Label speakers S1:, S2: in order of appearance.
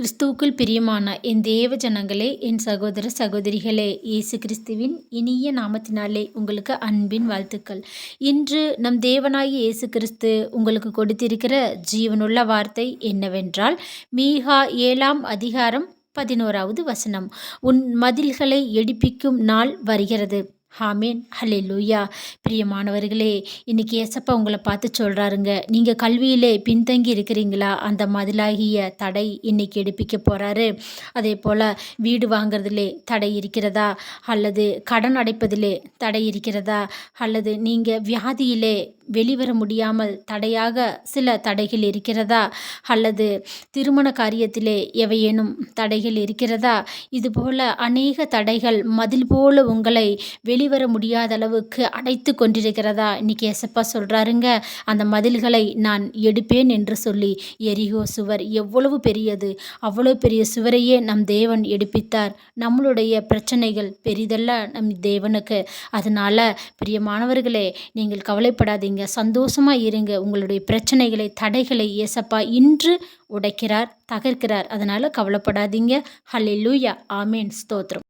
S1: கிறிஸ்துவுக்குள் பிரியமான என் தேவ ஜனங்களே என் சகோதர சகோதரிகளே இயேசு கிறிஸ்துவின் இனிய நாமத்தினாலே உங்களுக்கு அன்பின் வாழ்த்துக்கள். இன்று நம் தேவனாகி இயேசு கிறிஸ்து உங்களுக்கு கொடுத்திருக்கிற ஜீவனுள்ள வார்த்தை என்னவென்றால் மீகா ஏழாம் அதிகாரம் பதினோராவது வசனம் உன் மதில்களை எடுப்பிக்கும் நாள் வருகிறது. ஹாமீன் ஹலே லூயா பிரியமானவர்களே இன்னைக்கு ஏசப்பா உங்களை பார்த்து சொல்கிறாருங்க நீங்கள் கல்வியிலே பின்தங்கி இருக்கிறீங்களா? அந்த மதிலாகிய தடை இன்னைக்கு எடுப்பிக்க போகிறாரு அதே போல் வீடு வாங்குறதுலே தடை இருக்கிறதா? அல்லது கடன் அடைப்பதிலே தடை இருக்கிறதா? அல்லது நீங்கள் வியாதியிலே வெளிவர முடியாமல் தடையாக சில தடைகள் இருக்கிறதா? அல்லது திருமண காரியத்திலே எவையேனும் தடைகள் இருக்கிறதா? இதுபோல் அநேக தடைகள் மதில் போல உங்களை வெளிவர முடியாத அளவுக்கு அடைத்து கொண்டிருக்கிறதா? இன்னைக்கு எசப்பா சொல்கிறாருங்க அந்த மதில்களை நான் எடுப்பேன் என்று சொல்லி. எரிகோ சுவர் எவ்வளவு பெரியது? அவ்வளோ பெரிய சுவரையே நம் தேவன் எடுப்பித்தார். நம்மளுடைய பிரச்சனைகள் பெரிதல்ல நம் தேவனுக்கு. அதனால் பிரியமானவர்களே நீங்கள் கவலைப்படாதீங்க. சந்தோஷமாக இருங்க. உங்களுடைய பிரச்சனைகளை தடைகளை ஏசப்பா இன்று உடைக்கிறார் தகர்க்கிறார். அதனால் கவலைப்படாதீங்க. ஹலே லூயா ஆமேன். ஸ்தோத்திரம்.